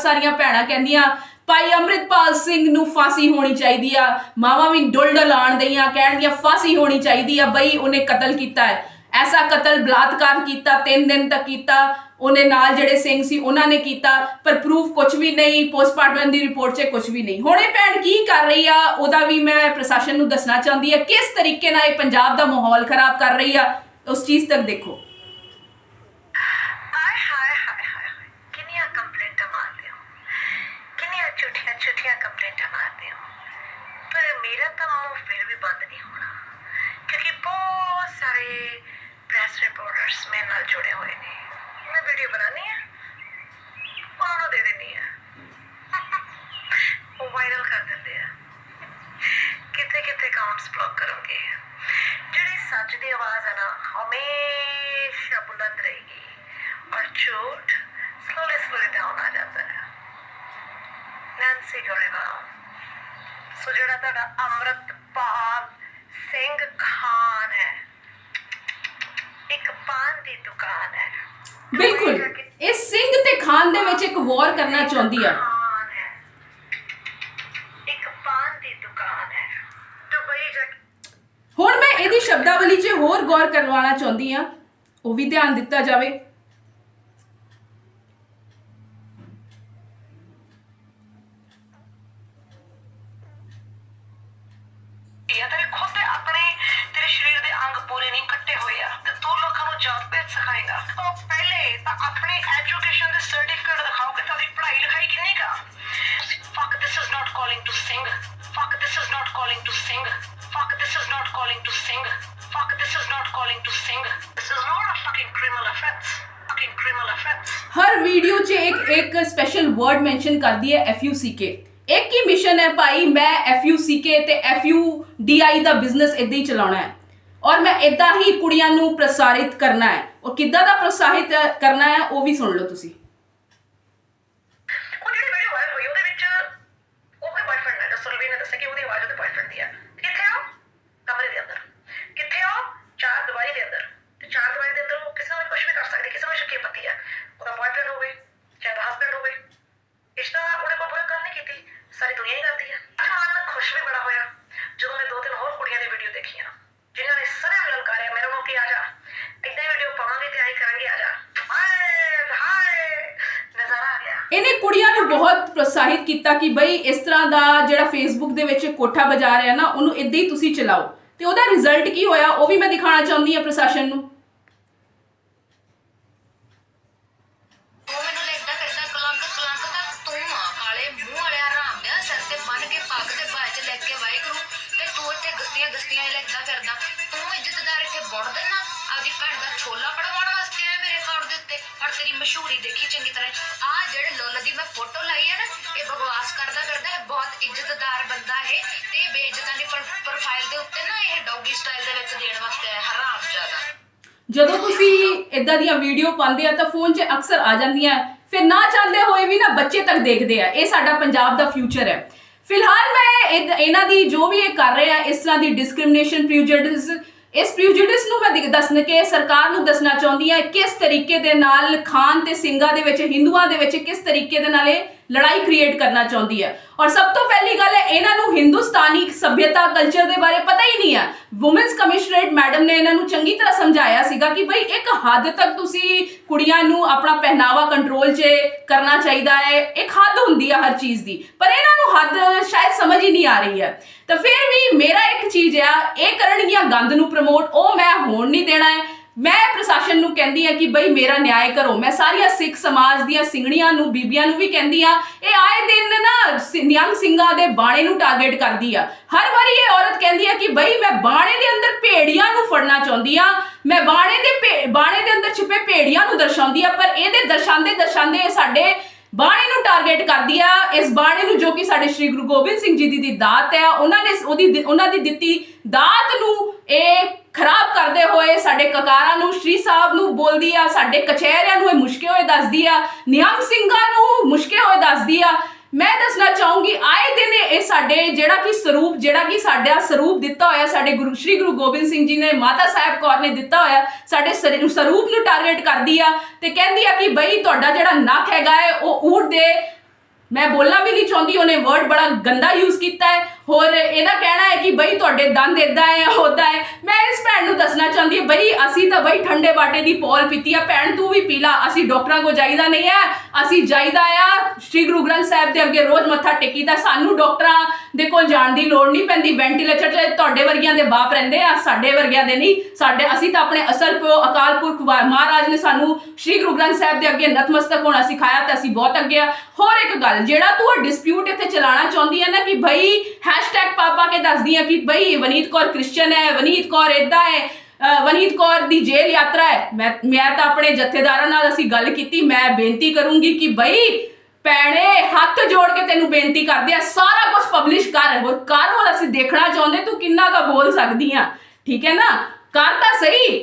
ਸਾਰੀਆਂ ਭੈਣਾਂ ਕਹਿੰਦੀਆਂ, ਭਾਈ ਅੰਮ੍ਰਿਤਪਾਲ ਸਿੰਘ ਨੂੰ ਫਾਂਸੀ ਹੋਣੀ ਚਾਹੀਦੀ ਆ। ਮਾਵਾਂ ਵੀ ਡੁੱਲ ਡੁਲਾਣ ਦਈਆਂ, ਕਹਿਣਗੀਆਂ, ਫਾਂਸੀ ਹੋਣੀ ਚਾਹੀਦੀ ਆ ਬਈ, ਉਹਨੇ ਕਤਲ ਕੀਤਾ ਹੈ। ਐਸਾ ਕਤਲ ਬਲਾਤਕਾਰ ਕੀਤਾ 3 ਦਿਨ ਤੱਕ ਕੀਤਾ, ਉਹਨੇ ਨਾਲ ਜਿਹੜੇ ਸਿੰਘ ਸੀ, ਉਹਨਾਂ ਨੇ ਕੀਤਾ, ਪਰ ਪ੍ਰੂਫ ਕੁਝ ਵੀ ਨਹੀਂ ਪੋਸਟਮਾਰਟਮ ਦੀ ਰਿਪੋਰਟ 'ਚ ਕੁਝ ਵੀ ਨਹੀਂ। ਹੁਣ ਇਹ ਭੈਣ ਕੀ ਕਰ ਰਹੀ ਆ? ਉਹਦਾ ਵੀ ਮੈਂ ਪ੍ਰਸ਼ਾਸਨ ਨੂੰ ਦੱਸਣਾ ਚਾਹੁੰਦੀ ਆ, ਕਿਸ ਤਰੀਕੇ ਨਾਲ ਇਹ ਪੰਜਾਬ ਦਾ ਮਾਹੌਲ ਖਰਾਬ ਕਰ ਰਹੀ ਆ? ਉਸ ਚੀਜ਼ ਤੱਕ ਦੇਖੋ ਹਾਏ ਹਾਏ ਹਾਏ ਹਾਏ ਹਾਏ। ਕਿੰਨੀਆਂ ਕੰਪਲੇਂਟਾਂ ਮਾਰਦੇ ਹੋ ਕਿੰਨੀਆਂ ਛੋਟੀਆਂ ਛੋਟੀਆਂ ਕੰਪਲੇਂਟਾਂ ਮਾਰਦੇ ਹੋ ਪਰ ਮੇਰਾ ਤਾਂ ਮੂੰਹ ਫਿਰ ਵੀ ਬੰਦ ਨਹੀਂ ਹੋਣਾ ਕਿਉਂਕਿ ਬਹੁਤ ਸਾਰੇ ਪ੍ਰੈਸ ਰਿਪੋਰਟਰਸ ਮੇਰੇ ਨਾਲ ਜੁੜੇ ਹੋਏ ਨੇ। ਮੈਂ ਵੀਡੀਓ ਬਣਾਉਣੀ ਹੈ। ਉਹਨਾਂ ਨੂੰ ਦੇ ਦੇਣੀ ਹੈ। ਉਹ ਵਾਇਰਲ ਕਰ ਦਿੰਦੇ ਆ। ਕਿਤੇ ਕਿਤੇ ਅਕਾਊਂਟਸ ਬਲੌਕ ਕਰੋਗੇ। ਜਿਹੜੀ ਸੱਚ ਦੀ ਆਵਾਜ਼ ਹੈ ਨਾ, ਹਮੇਸ਼ਾ ਬੁਲੰਦ ਰਹੇਗੀ। ਔਰ ਝੂਠ slowly slowly down ਆ ਜਾਂਦਾ ਹੈ। ਨੈਂਸੀ ਗਰੇਵਾਲ ਸੋ ਜਿਹੜਾ ਤੁਹਾਡਾ ਅੰਮ੍ਰਿਤਪਾਲ ਸਿੰਘ ਖਾਨ ਹੈ ਇੱਕ ਪਾਨ ਦੀ ਦੁਕਾਨ ਹੈ ਬਿਲਕੁਲ। ਇਹ ਸਿੰਘ ਤੇ ਖਾਨ ਦੇ ਵਿੱਚ ਇੱਕ ਵਾਰ ਕਰਨਾ ਚਾਹੁੰਦੀ ਆ। ਹੁਣ ਮੈਂ ਇਹਦੀ ਸ਼ਬਦਾਵਲੀ 'ਚ ਹੋਰ ਗੌਰ ਕਰਵਾਉਣਾ ਚਾਹੁੰਦੀ ਆ। ਉਹ ਵੀ ਧਿਆਨ ਦਿੱਤਾ ਜਾਵੇ ਇਹ ਤੇਰੇ ਖੁਦ ਦੇ ਆਪਣੇ ਤੇਰੇ ਸਰੀਰ ਦੇ ਅੰਗ ਪੂਰੇ ਨਹੀਂ ਕੱਟੇ ਹੋਏ ਆ ਤੇ ਤੂੰ ਲੋਕਾਂ ਨੂੰ ਜਾਤ ਭੇਦ ਸਿਖਾਏਗਾ। ਉਹ ਪਹਿਲੇ ਤਾਂ ਆਪਣੇ ਐਜੂਕੇਸ਼ਨ ਦੇ ਸਰਟੀਫਿਕੇਟ ਦਿਖਾਓ ਕਿ ਤੁਹਾਡੀ ਪੜ੍ਹਾਈ ਲਿਖਾਈ ਕਿੰਨੀ ਕਾ fuck this is not calling to sing fuck this is not calling to sing fuck this is not calling to sing fuck this is not calling to sing this is not a fucking criminal offence fucking criminal offence Har video 'ਚ ਇੱਕ ਇੱਕ special word mention ਕਰਦੀ ਹੈ FUCK ਇੱਕ ਹੀ mission ਹੈ ਭਾਈ, ਮੈਂ FUCK ਤੇ FUDI ਦਾ business ਇਦਾਂ ਹੀ ਚਲਾਉਣਾ ਹੈ। ਔਰ ਮੈਂ ਇਦਾਂ ਹੀ ਕੁੜੀਆਂ ਨੂੰ ਪ੍ਰਸਾਰਿਤ ਕਰਨਾ ਹੈ। ਔਰ ਕਿੱਦਾਂ ਦਾ ਪ੍ਰੋਤਸਾਹਿਤ ਕਰਨਾ ਹੈ, ਉਹ ਵੀ ਸੁਣ ਲਓ ਤੁਸੀਂ। ਇਹਨੇ ਕੁੜੀਆਂ ਨੂੰ ਬਹੁਤ ਪ੍ਰੋਤਸਾਹਿਤ ਕੀਤਾ ਕਿ ਬਈ ਇਸ ਤਰ੍ਹਾਂ ਦਾ ਜਿਹੜਾ ਫੇਸਬੁੱਕ ਦੇ ਵਿੱਚ ਕੋਠਾ ਬਾਜ਼ਾਰ ਹੈ ਨਾ, ਉਹਨੂੰ ਇਦਾਂ ਹੀ ਤੁਸੀਂ ਚਲਾਓ। ਤੇ ਉਹਦਾ ਰਿਜ਼ਲਟ ਕੀ ਹੋਇਆ? ਉਹ ਵੀ ਮੈਂ ਦਿਖਾਉਣਾ ਚਾਹੁੰਦੀ ਹਾਂ ਪ੍ਰਸ਼ਾਸਨ ਨੂੰ। ਉਹ ਮੈਨੂੰ ਵਾਹਿਗੁਰੂ, ਤੇ ਗਸਤੀਆਂ ਗਸਤੀਆਂ ਲੱਗਦਾ ਫਿਰਦਾ। ਤੂੰ ਇੱਜ਼ਤਦਾਰ ਇੱਥੇ ਬੁਣ ਦੇਣਾ ਆਪਦੀ ਭੈਣ ਦਾ ਛੋਲਾ ਪੜਵਾਉਣ ਵਾਸਤੇ ਆਇਆ ਤੇਰੀ ਮਸ਼ਹੂਰੀ ਦੇਖੀ ਚੰਗੀ ਤਰ੍ਹਾਂ। ਆ ਜਿਹੜੇ ਲੁੱਲ ਦੀ ਮੈਂ ਫੋਟੋ ਲਾਈ ਹੈ ਨਾ, ਇਹ ਬਕਵਾਸ ਕਰਦਾ ਕਰਦਾ ਹੈ, ਬਹੁਤ ਇੱਜ਼ਤਦਾਰ ਬੰਦਾ ਹੈ ਤੇ ਬੇਇੱਜ਼ਤਾਂ ਦੀ ਪ੍ਰੋਫਾਈਲ ਦੇ ਉੱਤੇ ਨਾ ਇਹ ਡੌਗੀ ਸਟਾਈਲ ਦੇ ਵਿੱਚ ਦੇਣ ਵਾਸਤੇ ਹਰਾਮ ਜ਼ਿਆਦਾ। ਜਦੋਂ ਤੁਸੀਂ ਇਦਾਂ ਦੀਆਂ ਵੀਡੀਓ ਪਾਉਂਦੇ ਆ ਤਾਂ ਫੋਨ 'ਚ ਅਕਸਰ ਆ ਜਾਂਦੀਆਂ ਫਿਰ ਨਾ ਚਾਹੁੰਦੇ ਹੋਏ ਵੀ ਨਾ ਬੱਚੇ ਤੱਕ ਦੇਖਦੇ ਆ। ਇਹ ਸਾਡਾ ਪੰਜਾਬ ਦਾ ਫਿਊਚਰ ਹੈ। ਫਿਲਹਾਲ ਮੈਂ ਇਹਨਾਂ ਦੀ ਜੋ ਵੀ ਇਹ ਕਰ ਰਹੇ ਆ, ਇਸ ਤਰ੍ਹਾਂ ਦੀ ਡਿਸਕ੍ਰਿਮੀਨੇਸ਼ਨ ਪ੍ਰੀਜੁਡਿਸ ਇਸ ਪ੍ਰੀਜੁਡਿਸ ਨੂੰ ਮੈਂ ਦਿਖ- ਦੱਸਣ ਕੇ ਸਰਕਾਰ ਨੂੰ ਦੱਸਣਾ ਚਾਹੁੰਦੀ ਹਾਂ, ਕਿਸ ਤਰੀਕੇ ਦੇ ਨਾਲ ਖਾਨ ਤੇ ਸਿੰਘਾਂ ਦੇ ਵਿੱਚ, ਹਿੰਦੂਆਂ ਦੇ ਵਿੱਚ ਕਿਸ ਤਰੀਕੇ ਦੇ ਨਾਲ ਇਹ ਲੜਾਈ ਕ੍ਰੀਏਟ ਕਰਨਾ ਚਾਹੁੰਦੀ ਹੈ। ਔਰ ਸਭ ਤੋਂ ਪਹਿਲੀ ਗੱਲ ਹੈ, ਇਹਨਾਂ ਨੂੰ ਹਿੰਦੁਸਤਾਨੀ ਸਭਿਅਤਾ ਕਲਚਰ ਦੇ ਬਾਰੇ ਪਤਾ ਹੀ ਨਹੀਂ ਹੈ। ਔਮਨਸ ਕਮਿਸ਼ਨਰੇਟ ਮੈਡਮ ਨੇ ਇਹਨਾਂ ਨੂੰ ਚੰਗੀ ਤਰ੍ਹਾਂ ਸਮਝਾਇਆ ਸੀਗਾ ਕਿ ਭਈ ਇੱਕ ਹੱਦ ਤੱਕ ਤੁਸੀਂ ਕੁੜੀਆਂ ਨੂੰ ਆਪਣਾ ਪਹਿਨਾਵਾ ਕੰਟਰੋਲ 'ਚ ਕਰਨਾ ਚਾਹੀਦਾ ਹੈ, ਇੱਕ ਹੱਦ ਹੁੰਦੀ ਹੈ ਹਰ ਚੀਜ਼ ਦੀ। ਪਰ ਇਹਨਾਂ ਨੂੰ ਹੱਦ ਸ਼ਾਇਦ ਸਮਝ ਹੀ ਨਹੀਂ ਆ ਰਹੀ ਹੈ। ਤਾਂ ਫਿਰ ਵੀ ਮੇਰਾ ਇੱਕ ਚੀਜ਼ ਆ, ਇਹ ਕਰਨਗੀਆਂ ਗੰਦ ਨੂੰ ਪ੍ਰਮੋਟ ਉਹ ਮੈਂ ਹੋਣ ਨਹੀਂ ਦੇਣਾ ਹੈ। ਮੈਂ ਪ੍ਰਸ਼ਾਸਨ ਨੂੰ ਕਹਿੰਦੀ ਆ ਕਿ ਬਈ ਮੇਰਾ ਨਿਆਂ ਕਰੋ। ਮੈਂ ਸਾਰੀਆਂ ਸਿੱਖ ਸਮਾਜ ਦੀਆਂ ਸਿੰਘਣੀਆਂ ਨੂੰ, ਬੀਬੀਆਂ ਨੂੰ ਵੀ ਕਹਿੰਦੀ ਆ ਇਹ ਆਏ ਦਿਨ ਨਾ ਸਿ- ਨਿਹੰਗ ਸਿੰਘਾਂ ਦੇ ਬਾਣੇ ਨੂੰ ਟਾਰਗੇਟ ਕਰਦੀ ਆ। ਹਰ ਵਾਰੀ ਇਹ ਔਰਤ ਕਹਿੰਦੀ ਆ ਕਿ ਬਈ ਮੈਂ ਬਾਣੇ ਦੇ ਅੰਦਰ ਭੇੜੀਆਂ ਨੂੰ ਫੜਨਾ ਚਾਹੁੰਦੀ ਆ। ਮੈਂ ਬਾਣੇ ਦੇ ਭੇ- ਬਾਣੇ ਦੇ ਅੰਦਰ ਛਿਪੇ ਭੇੜੀਆਂ ਨੂੰ ਦਰਸਾਉਂਦੀ ਆ, ਪਰ ਇਹਦੇ ਦਰਸਾਉਂਦੇ ਦਰਸਾਉਂਦੇ ਇਹ ਸਾਡੇ ਬਾਣੇ ਨੂੰ ਟਾਰਗੇਟ ਕਰਦੀ ਆ। ਇਸ ਬਾਣੇ ਨੂੰ ਜੋ ਕਿ ਸਾਡੇ ਸ੍ਰੀ ਗੁਰੂ ਗੋਬਿੰਦ ਸਿੰਘ ਜੀ ਦੀ ਦੀ ਦਾਤ ਹੈ ਉਹਨਾਂ ਨੇ ਉਹਦੀ ਉਹਨਾਂ ਦੀ ਦਿੱਤੀ ਦਾਤ ਨੂੰ ਇਹ ਖਰਾਬ ਕਰਦੇ ਹੋਏ ਸਾਡੇ ਕਕਾਰਾਂ ਨੂੰ, ਸ਼੍ਰੀ ਸਾਹਿਬ ਨੂੰ ਬੋਲਦੀ ਆ, ਸਾਡੇ ਕਚਹਿਰਿਆਂ ਨੂੰ ਇਹ ਮੁਸ਼ਕੇ ਹੋਏ ਦੱਸਦੀ ਆ, ਨਿਹੰਗ ਸਿੰਘਾਂ ਨੂੰ ਮੁਸ਼ਕੇ ਹੋਏ ਦੱਸਦੀ ਆ। ਮੈਂ ਦੱਸਣਾ ਚਾਹੂੰਗੀ, ਆਏ ਦਿਨ ਇਹ ਸਾਡੇ ਜਿਹੜਾ ਕਿ ਸਰੂਪ, ਜਿਹੜਾ ਕਿ ਸਾਡਾ ਸਰੂਪ ਦਿੱਤਾ ਹੋਇਆ, ਸਾਡੇ ਗੁਰੂ, ਸ਼੍ਰੀ ਗੁਰੂ ਗੋਬਿੰਦ ਸਿੰਘ ਜੀ ਨੇ, ਮਾਤਾ ਸਾਹਿਬ ਕੌਰ ਨੇ ਦਿੱਤਾ ਹੋਇਆ, ਸਾਡੇ ਸਰੀ- ਸਰੂਪ ਨੂੰ ਟਾਰਗੇਟ ਕਰਦੀ ਆ ਤੇ ਕਹਿੰਦੀ ਆ ਕਿ ਬਈ ਤੁਹਾਡਾ ਜਿਹੜਾ ਨੱਕ ਹੈਗਾ ਹੈ, ਉਹ ਊੜ ਦੇ, ਮੈਂ ਬੋਲਣਾ ਵੀ ਨਹੀਂ ਚਾਹੁੰਦੀ, ਉਹਨੇ ਵਰਡ ਬੜਾ ਗੰਦਾ ਯੂਜ਼ ਕੀਤਾ ਹੈ। ਹੋਰ ਇਹਦਾ ਕਹਿਣਾ ਹੈ ਕਿ ਬਈ ਤੁਹਾਡੇ ਦੰਦ ਇਦਾਂ ਹੈ ਹੋਦਾ ਹੈ। ਮੈਂ ਇਸ ਭੈਣ ਨੂੰ ਦੱਸਣਾ ਚਾਹੁੰਦੀ ਹਾਂ, ਬਈ ਅਸੀਂ ਤਾਂ ਬਈ ਠੰਡੇ ਬਾਟੇ ਦੀ ਪੌਲ ਪੀਤੀ ਆ। ਭੈਣ, ਤੂੰ ਵੀ ਪੀ ਲਾ। ਅਸੀਂ ਡਾਕਟਰਾਂ ਕੋ ਜਾਈਦਾ ਨਹੀਂ ਹੈ। ਅਸੀਂ ਜਾਈਦਾ ਆ। ਸ਼੍ਰੀ ਗੁਰੂ ਗ੍ਰੰਥ ਸਾਹਿਬ ਦੇ ਅੱਗੇ ਰੋਜ਼ ਮੱਥਾ ਟੇਕੀਦਾ। ਸਾਨੂੰ ਡਾਕਟਰਾਂ ਦੇ ਕੋਲ ਜਾਣ ਦੀ ਲੋੜ ਨਹੀਂ ਪੈਂਦੀ। ਵੈਂਟੀਲੇਟਰ 'ਚ ਤੁਹਾਡੇ ਵਰਗਿਆਂ ਦੇ ਬਾਪ ਰਹਿੰਦੇ ਆ, ਸਾਡੇ ਵਰਗਿਆਂ ਦੇ ਨਹੀਂ। ਸਾਡੇ, ਅਸੀਂ ਤਾਂ ਆਪਣੇ ਅਸਲ ਪਿਓ ਅਕਾਲ ਪੁਰਖ ਮਹਾਰਾਜ ਨੇ ਸਾਨੂੰ ਸ਼੍ਰੀ ਗੁਰੂ ਗ੍ਰੰਥ ਸਾਹਿਬ ਦੇ ਅੱਗੇ ਨਤਮਸਤਕ ਹੋਣਾ ਸਿਖਾਇਆ ਤੇ ਅਸੀਂ ਬਹੁਤ ਅੱਗੇ ਆ। ਹੋਰ ਇੱਕ ਗੱਲ, ਜਿਹੜਾ ਤੂੰ ਡਿਸਪਿਊਟ ਇੱਥੇ ਚਲਾਉਣਾ ਚਾਹੁੰਦੀ ਹੈ ਨਾ ਕਿ ਭਾਈ ਹੈਸ਼ਟੈਗ ਪਾਪਾ ਕੇ ਦੱਸਦੀ ਆ ਕਿ ਭਾਈ ਵਨੀਤ ਕੌਰ ਕ੍ਰਿਸਚੀਅਨ ਹੈ, ਵਨੀਤ ਕੌਰ ਇਦਾਂ ਹੈ ਵਨੀਤ ਕੌਰ ਦੀ ਜੇਲ੍ਹ ਯਾਤਰਾ ਹੈ। ਮੈਂ ਮੈਂ ਤਾਂ ਆਪਣੇ ਜਥੇਦਾਰਾਂ ਨਾਲ ਅਸੀਂ ਗੱਲ ਕੀਤੀ, ਮੈਂ ਬੇਨਤੀ ਕਰੂੰਗੀ ਕਿ ਭਾਈ ਭੈਣੇ ਹੱਥ ਜੋੜ ਕੇ ਤੈਨੂੰ ਬੇਨਤੀ ਕਰਦੇ ਆ, ਸਾਰਾ ਕੁਝ ਪਬਲਿਸ਼ ਕਰ। ਹੋਰ ਕਰ ਹੋਰ ਅਸੀਂ ਦੇਖਣਾ ਚਾਹੁੰਦੇ? ਤੂੰ ਕਿੰਨਾ ਕਾ ਬੋਲ ਸਕਦੀ ਆ, ਠੀਕ ਹੈ ਨਾ? ਕਰ ਤਾਂ ਸਹੀ।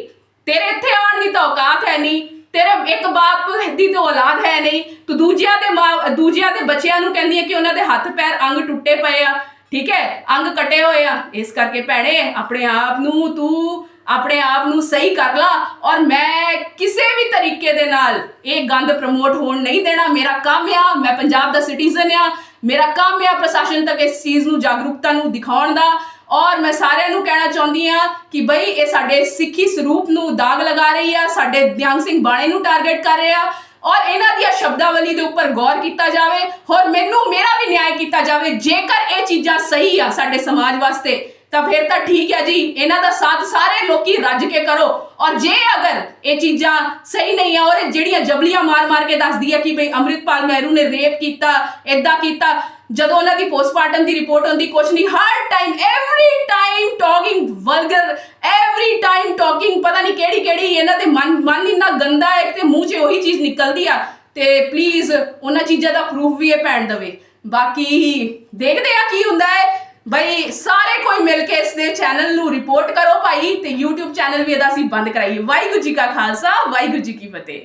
ਤੇਰੇ ਇੱਥੇ ਆਉਣ ਦੀ ਤਾਂ ਔਕਾਤ ਹੈ ਨਹੀਂ। ਤੇਰੇ ਇੱਕ ਬਾਪ ਦੀ ਤਾਂ ਔਲਾਦ ਹੈ ਨਹੀਂ। ਤੂੰ ਦੂਜਿਆਂ ਦੇ ਦੂਜਿਆਂ ਦੇ ਬੱਚਿਆਂ ਨੂੰ ਕਹਿੰਦੀ ਹੈ ਕਿ ਉਹਨਾਂ ਦੇ ਹੱਥ ਪੈਰ ਅੰਗ ਟੁੱਟੇ ਪਏ ਆ। ਠੀਕ ਹੈ? ਅੰਗ ਕਟੇ ਹੋਏ ਆ। ਇਸ ਕਰਕੇ ਭੈਣੇ, ਆਪਣੇ ਆਪ ਨੂੰ ਤੂੰ, ਆਪਣੇ ਆਪ ਨੂੰ ਸਹੀ ਕਰ ਲਾ ਔਰ ਮੈਂ ਕਿਸੇ ਵੀ ਤਰੀਕੇ ਦੇ ਨਾਲ ਇਹ ਗੰਦ ਪ੍ਰਮੋਟ ਹੋਣ ਨਹੀਂ ਦੇਣਾ। ਮੇਰਾ ਕੰਮ ਆ, ਮੈਂ ਪੰਜਾਬ ਦਾ ਸਿਟੀਜ਼ਨ ਆ। ਮੇਰਾ ਕੰਮ ਆ ਪ੍ਰਸ਼ਾਸਨ ਤੱਕ ਇਸ ਚੀਜ਼ ਨੂੰ, ਜਾਗਰੂਕਤਾ ਨੂੰ ਦਿਖਾਉਣ ਦਾ। ਔਰ ਮੈਂ ਸਾਰਿਆਂ ਨੂੰ ਕਹਿਣਾ ਚਾਹੁੰਦੀ ਆ ਕਿ ਬਈ ਇਹ ਸਾਡੇ ਸਿੱਖੀ ਸਰੂਪ ਨੂੰ ਦਾਗ ਲਗਾ ਰਹੀ ਆ, ਸਾਡੇ ਦਿਆਂਗ ਸਿੰਘ ਬਾਣੇ ਨੂੰ ਟਾਰਗੇਟ ਕਰ ਰਿਹਾ ਔਰ ਇਹਨਾਂ ਦੀਆਂ ਸ਼ਬਦਾਵਲੀ ਦੇ ਉੱਪਰ ਗੌਰ ਕੀਤਾ ਜਾਵੇ ਔਰ ਮੈਨੂੰ, ਮੇਰਾ ਵੀ ਨਿਆਂ ਕੀਤਾ ਜਾਵੇ। ਜੇਕਰ ਚੀਜ਼ਾਂ ਸਹੀ ਆ ਸਾਡੇ ਸਮਾਜ ਵਾਸਤੇ, ਤਾਂ ਫਿਰ ਤਾਂ ਠੀਕ ਹੈ ਜੀ। ਇਹਨਾਂ ਦਾ ਸਾਥ ਸਾਰੇ ਲੋਕੀ ਰੱਜ ਕੇ ਕਰੋ। ਔਰ ਜੇ ਅਗਰ ਇਹ ਚੀਜ਼ਾਂ ਸਹੀ ਨਹੀਂ ਆ, ਔਰ ਇਹ ਜਿਹੜੀਆਂ ਜਬਲੀਆਂ ਮਾਰ-ਮਾਰ ਕੇ ਦੱਸਦੀ ਹੈ ਕਿ ਬਈ ਅੰਮ੍ਰਿਤਪਾਲ ਮਹਿਰੂ ਨੇ ਰੇਪ ਕੀਤਾ ਇਦਾਂ ਕੀਤਾ, ਜਦੋਂ ਉਹਨਾਂ ਦੀ ਪੋਸਟਮਾਰਟਮ ਦੀ ਰਿਪੋਰਟ ਹੁੰਦੀ ਕੁਛ ਨਹੀਂ, ਹਰ time every time talking vulgar every time talking ਪਤਾ ਨਹੀਂ ਕਿਹੜੀ ਕਿਹੜੀ ਇਹਨਾਂ ਦੇ ਮਨ ਮਨ ਇੰਨਾ ਗੰਦਾ ਹੈ ਕਿ ਮੂੰਹ 'ਚ ਉਹੀ ਚੀਜ਼ ਨਿਕਲਦੀ ਆ। ਤੇ ਪਲੀਜ਼ ਉਹਨਾਂ ਚੀਜ਼ਾਂ ਦਾ ਪ੍ਰੂਫ ਵੀ ਇਹ ਭੈਣ ਦਵੇ। ਬਾਕੀ ਦੇਖਦੇ ਆ ਕੀ ਹੁੰਦਾ ਹੈ। ਬਈ ਸਾਰੇ ਕੋਈ ਮਿਲ ਕੇ ਇਸ ਦੇ ਚੈਨਲ ਨੂੰ ਰਿਪੋਰਟ ਕਰੋ ਭਾਈ ਤੇ YouTube ਚੈਨਲ ਵੀ ਇਹਦਾ ਅਸੀਂ ਬੰਦ ਕਰਾਈਏ। ਵਾਹਿਗੁਰੂ ਜੀ ਕਾ ਖਾਲਸਾ, ਵਾਹਿਗੁਰੂ ਜੀ ਕੀ ਫਤਿਹ।